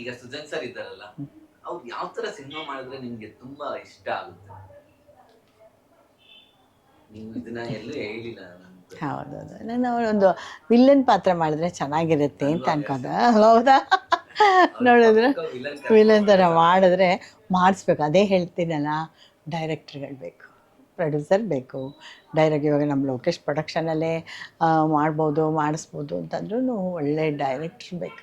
ಈಗ ಸುಜನ್ ಸರ್ ಇದ್ದಾರಲ್ಲ ಅವ್ರು ಯಾವ ತರ ಸಿನಿಮಾ ಮಾಡಿದ್ರೆ ನಿಮ್ಗೆ ತುಂಬಾ ಇಷ್ಟ ಆಗುತ್ತೆ? ನೀವು ಇದನ್ನ ಎಲ್ಲೂ ಹೇಳಿಲ್ಲ. ಹೌದೌದು. ನಾನು ಒಂದು ವಿಲ್ಲನ್ ಪಾತ್ರ ಮಾಡಿದ್ರೆ ಚೆನ್ನಾಗಿರುತ್ತೆ ಅಂತ ಅನ್ಕೊಂಡ. ಹೌದಾ? ನೋಡಿದ್ರೆ ವಿಲನ್ ಥರ ಮಾಡಿದ್ರೆ. ಮಾಡಿಸ್ಬೇಕು. ಅದೇ ಹೇಳ್ತೀನಲ್ಲ ಡೈರೆಕ್ಟರ್ಗಳು ಬೇಕು ಪ್ರೊಡ್ಯೂಸರ್ ಬೇಕು. ಡೈರೆಕ್ಟ್ ಇವಾಗ ನಮ್ಮ ಲೋಕೇಶ್ ಪ್ರೊಡಕ್ಷನಲ್ಲೇ ಮಾಡ್ಬೋದು ಮಾಡಿಸ್ಬೋದು ಅಂತಂದ್ರೂ ಒಳ್ಳೆ ಡೈರೆಕ್ಟ್ರ್ ಬೇಕು.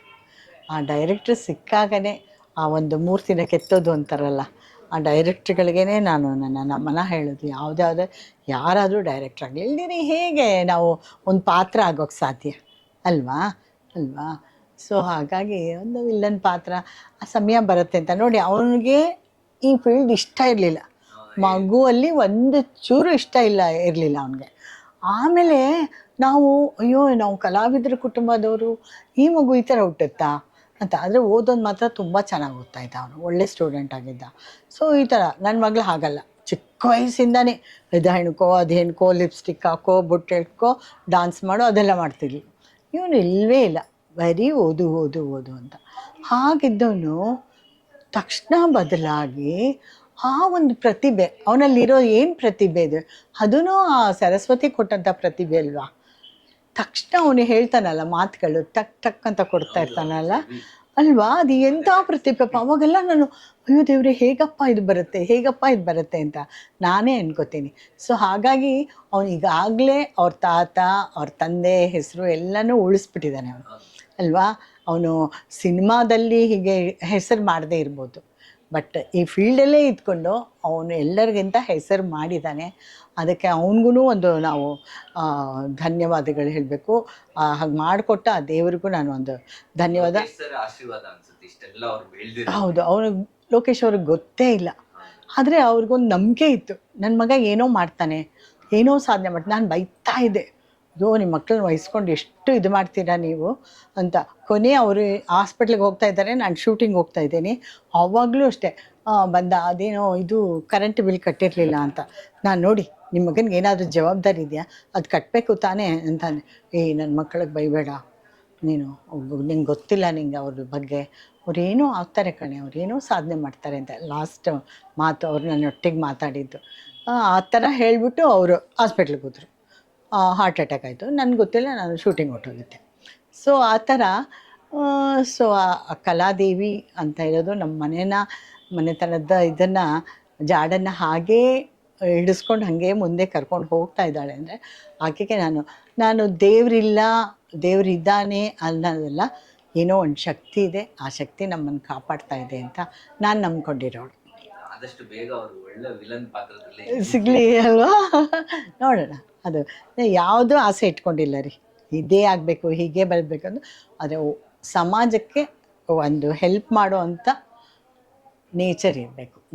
ಆ ಡೈರೆಕ್ಟ್ರ್ ಸಿಕ್ಕಾಗನೇ ಆ ಒಂದು ಮೂರ್ತಿನ ಕೆತ್ತೋದು ಅಂತಾರಲ್ಲ, ಆ ಡೈರೆಕ್ಟ್ರುಗಳಿಗೇ ನಾನು ನನ್ನ ನಮ್ಮನ ಹೇಳೋದು. ಯಾವುದಾದ್ರೂ ಯಾರಾದರೂ ಡೈರೆಕ್ಟ್ರ್ ಆಗಲಿ ಇಲ್ದಿರಿ ಹೇಗೆ ನಾವು ಒಂದು ಪಾತ್ರ ಆಗೋಕ್ಕೆ ಸಾಧ್ಯ? ಅಲ್ವಾ? ಅಲ್ವಾ? ಸೊ ಹಾಗಾಗಿ ಒಂದು ವಿಲ್ಲನ್ ಪಾತ್ರ, ಆ ಸಮಯ ಬರುತ್ತೆ ಅಂತ. ನೋಡಿ, ಅವನಿಗೆ ಈ ಫೀಲ್ಡ್ ಇಷ್ಟ ಇರಲಿಲ್ಲ. ಮಗುವಲ್ಲಿ ಒಂದು ಚೂರು ಇಷ್ಟ ಇಲ್ಲ, ಇರಲಿಲ್ಲ ಅವನಿಗೆ. ಆಮೇಲೆ ನಾವು, ಅಯ್ಯೋ, ನಾವು ಕಲಾವಿದರ, ಕುಟುಂಬದವರು, ಈ ಮಗು ಈ ಥರ ಹುಟ್ಟುತ್ತಾ? ಅಂತ. ಆದರೆ ಓದೋದು ಮಾತ್ರ ತುಂಬ ಚೆನ್ನಾಗಿ ಓದ್ತಾ ಇದ್ದ ಅವನು. ಒಳ್ಳೆ ಸ್ಟೂಡೆಂಟ್ ಆಗಿದ್ದ. ಸೊ ಈ ಥರ ನನ್ನ ಮಗಳು ಹಾಗಲ್ಲ. ಚಿಕ್ಕ ವಯಸ್ಸಿಂದಾನೇ ಇದು ಹೆಣ್ಕೋ, ಅದು ಹೆಣ್ಕೋ ಲಿಪ್ಸ್ಟಿಕ್ ಹಾಕೋ, ಬುಟ್ಟೆ ಇಟ್ಕೋ ಡಾನ್ಸ್ ಮಾಡೋ, ಅದೆಲ್ಲ ಮಾಡ್ತಿರ್ಲಿ ಇವನು ಇಲ್ಲವೇ ಇಲ್ಲ. ಬರೀ ಓದು ಓದು ಓದು ಅಂತ. ಹಾಗಿದ್ದವನು ತಕ್ಷಣ ಬದಲಾಗಿ ಆ ಒಂದು ಪ್ರತಿಭೆ, ಅವನಲ್ಲಿರೋ ಏನು ಪ್ರತಿಭೆ ಇದೆ? ಅದೂ ಆ ಸರಸ್ವತಿ ಕೊಟ್ಟಂಥ ಪ್ರತಿಭೆ ಅಲ್ವಾ? ತಕ್ಷಣ ಅವನು ಹೇಳ್ತಾನಲ್ಲ ಮಾತುಗಳು ಟಕ್ ಟಕ್ ಅಂತ ಕೊಡ್ತಾ ಇರ್ತಾನಲ್ಲ. ಅಲ್ವಾ? ಅದು ಎಂಥ ಪ್ರತಿಭೆ. ಅವಾಗೆಲ್ಲ ನಾನು ಅಯ್ಯೋ ದೇವ್ರೆ ಹೇಗಪ್ಪ ಇದು ಬರುತ್ತೆ ಹೇಗಪ್ಪ ಇದು ಬರುತ್ತೆ ಅಂತ ನಾನೇ ಅನ್ಕೋತೀನಿ. ಸೊ ಹಾಗಾಗಿ ಅವನು ಈಗಾಗಲೇ ಅವ್ರ ತಾತ ಅವ್ರ ತಂದೆ ಹೆಸರು ಎಲ್ಲನೂ ಉಳಿಸ್ಬಿಟ್ಟಿದ್ದಾನೆ ಅವನು. ಅಲ್ವಾ? ಅವನು ಸಿನಿಮಾದಲ್ಲಿ ಹೀಗೆ ಹೆಸರು ಮಾಡದೇ ಇರ್ಬೋದು. ಬಟ್ ಈ ಫೀಲ್ಡಲ್ಲೇ ಇದ್ಕೊಂಡು ಅವನು ಎಲ್ಲರಿಗಿಂತ ಹೆಸರು ಮಾಡಿದ್ದಾನೆ ಅದಕ್ಕೆ ಅವನಿಗೂ ಒಂದು ನಾವು ಆ, ಧನ್ಯವಾದಗಳು ಹೇಳಬೇಕು. ಹಾಗೆ ಮಾಡಿಕೊಟ್ಟ ಆ ದೇವರಿಗೂ ನಾನು ಒಂದು ಧನ್ಯವಾದ. ಹೌದು ಅವನು ಲೋಕೇಶ್ ಅವ್ರಿಗೆ ಗೊತ್ತೇ ಇಲ್ಲ. ಆದರೆ ಅವ್ರಿಗೊಂದು ನಂಬಿಕೆ ಇತ್ತು. ನನ್ನ ಮಗ ಏನೋ ಮಾಡ್ತಾನೆ ಏನೋ ಸಾಧನೆ ಮಾಡ್ತಾನೆ ನಾನು ಬೈತಾ ಇದ್ದೆ. ಅಯ್ಯೋ ನಿಮ್ಮ ಮಕ್ಕಳನ್ನ ವಹಿಸ್ಕೊಂಡು ಎಷ್ಟು ಇದು ಮಾಡ್ತೀರಾ ನೀವು? ಅಂತ. ಕೊನೆ ಅವರು ಹಾಸ್ಪಿಟ್ಲಿಗೆ ಹೋಗ್ತಾ ಇದ್ದಾರೆ, ನಾನು ಶೂಟಿಂಗ್ ಹೋಗ್ತಾ ಇದ್ದೀನಿ. ಅವಾಗಲೂ ಅಷ್ಟೇ ಬಂದ, ಅದೇನೋ ಇದು ಕರೆಂಟ್ ಬಿಲ್ ಕಟ್ಟಿರಲಿಲ್ಲ ಅಂತ. ನಾನು ನೋಡಿ ನಿಮ್ಮ ಮಗನಿಗೆ ಏನಾದರೂ ಜವಾಬ್ದಾರಿ ಇದೆಯಾ? ಅದು ಕಟ್ಟಬೇಕು ತಾನೇ ಅಂತಾನೆ. ಏಯ್ ನನ್ನ ಮಕ್ಕಳಿಗೆ ಬೈಬೇಡ ನೀನು ನಿಂಗೆ ಗೊತ್ತಿಲ್ಲ ನಿಂಗೆ ಅವ್ರ ಬಗ್ಗೆ. ಅವ್ರೇನೋ ಆಗ್ತಾರೆ ಕಣೆ, ಅವ್ರೇನೋ ಸಾಧನೆ ಮಾಡ್ತಾರೆ ಅಂತ. ಲಾಸ್ಟ್ ಮಾತು, ಅವ್ರು ನನ್ನ ಒಟ್ಟಿಗೆ ಮಾತಾಡಿದ್ದು. ಆ ಥರ ಹೇಳಿಬಿಟ್ಟು ಅವರು ಹಾಸ್ಪಿಟ್ಲಿಗೆ ಹೋದರು. ಹಾರ್ಟ್ ಅಟ್ಯಾಕ್ ಆಯಿತು. ನನಗೆ ಗೊತ್ತಿಲ್ಲ ನಾನು ಶೂಟಿಂಗ್ ಹೊಟ್ಟೋಗಿದ್ದೆ ಸೊ ಆ ಥರ ಸೊ ಆ ಕಲಾದೇವಿ ಅಂತ ಇರೋದು ನಮ್ಮ ಮನೇನ ಮನೆತನದ ಇದನ್ನು ಜಾಡನ್ನು ಹಾಗೇ ಹಿಡಿಸ್ಕೊಂಡು ಹಾಗೆ ಮುಂದೆ ಕರ್ಕೊಂಡು ಹೋಗ್ತಾ ಇದ್ದಾಳೆ ಅಂದರೆ ಆಕೆಗೆ ನಾನು ನಾನು ದೇವರಿಲ್ಲ ದೇವರಿದ್ದಾನೆ ಅನ್ನೋದೆಲ್ಲ ಏನೋ ಒಂದು ಶಕ್ತಿ ಇದೆ. ಆ ಶಕ್ತಿ ನಮ್ಮನ್ನು ಕಾಪಾಡ್ತಾ ಇದೆ ಅಂತ ನಾನು ನಂಬ್ಕೊಂಡಿರೋಳು. ಆದಷ್ಟು ಬೇಗ ಅವರು ಒಳ್ಳೆ ವಿಲನ್ ಪಾತ್ರದಲ್ಲಿ ಸಿಗಲಿ ಅಲ್ವಾ? ನೋಡೋಣ. ಅದು ಯಾವುದು ಆಸೆ ಇಟ್ಕೊಂಡಿಲ್ಲ ರೀ. ಇದೇ ಆಗಬೇಕು, ಹೀಗೆ ಬರಬೇಕು ಅಂದ್ರೆ. ಆದರೆ ಸಮಾಜಕ್ಕೆ ಒಂದು ಹೆಲ್ಪ್ ಮಾಡೋ ನೇಚರ್ ಇರಬೇಕು.